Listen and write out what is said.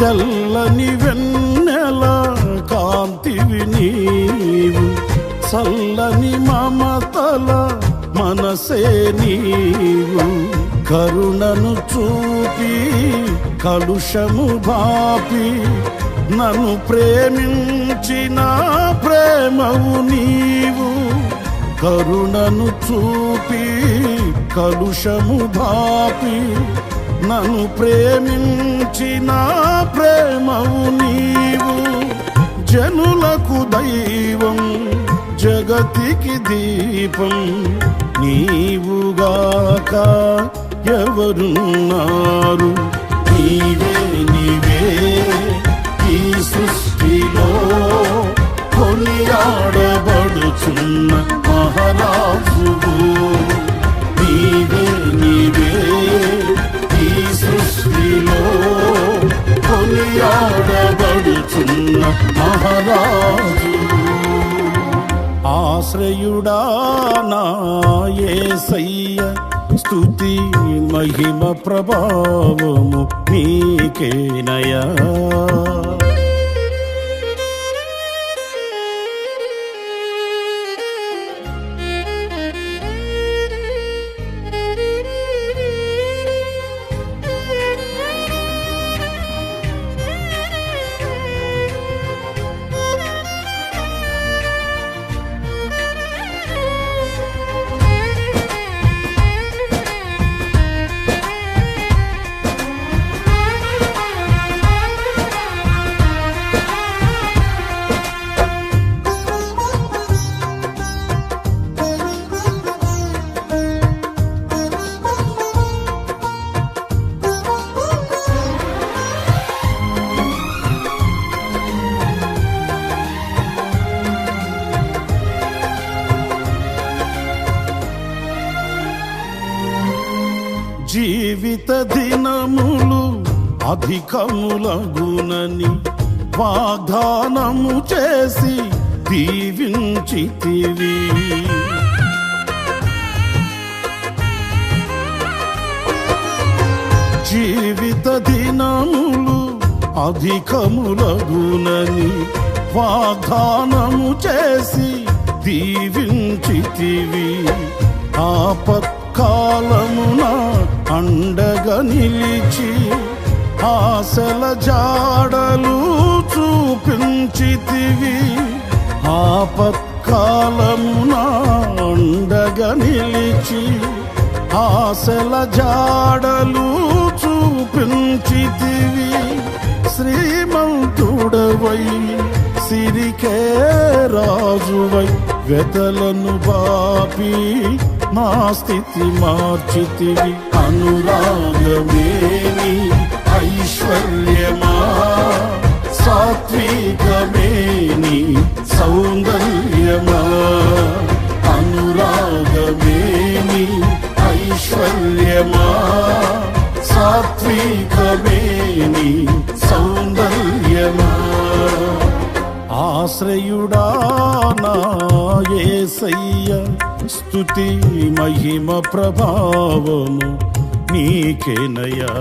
తెల్లని వెన్నెల కాంతివి నీవు. చల్లని మమతల మనసే నీవు. కరుణను చూపి కలుషము బాపి నన్ను ప్రేమించిన ప్రేమవు నీవు. కరుణను చూపి కలుషము బాపి నన్ను ప్రేమించిన ప్రేమవు నీవు. జనులకు దైవం జగతికి దీపం. నీవుగాక ఎవరున్నారు? నీవే నీవు కొనియాడబడుచున్న మహారాజు. ఆశ్రయుడా నా స్తుతి మహిమ ప్రభావము నీకేనయా జీవిత దినములు అధికములగునని వాగ్దానము చేసి దీవించితివి. జీవిత దినములు అధికములగునని వాగ్దానము చేసి దీవించితివి. ఆపత్కాలమున నిలిచి ఆశల జాడలు చూపించితివి. ఆపత్కాలమున అండగా నిలిచి ఆశల జాడలు చూపించితివి. శ్రీమంతుడవై సిరికే రాజువై వెతలను బాపి మా స్థితి మార్చితివి. అనురాగమేని ఐశ్వర్యమా? సాత్వికమేని సౌందర్యమా? అనురాగమేని ఐశ్వర్యమా? సాత్వికమేని సౌందర్యమా? ఆశ్రయుడా నా స్థుతి మహిమ ప్రభావము నీకేనయా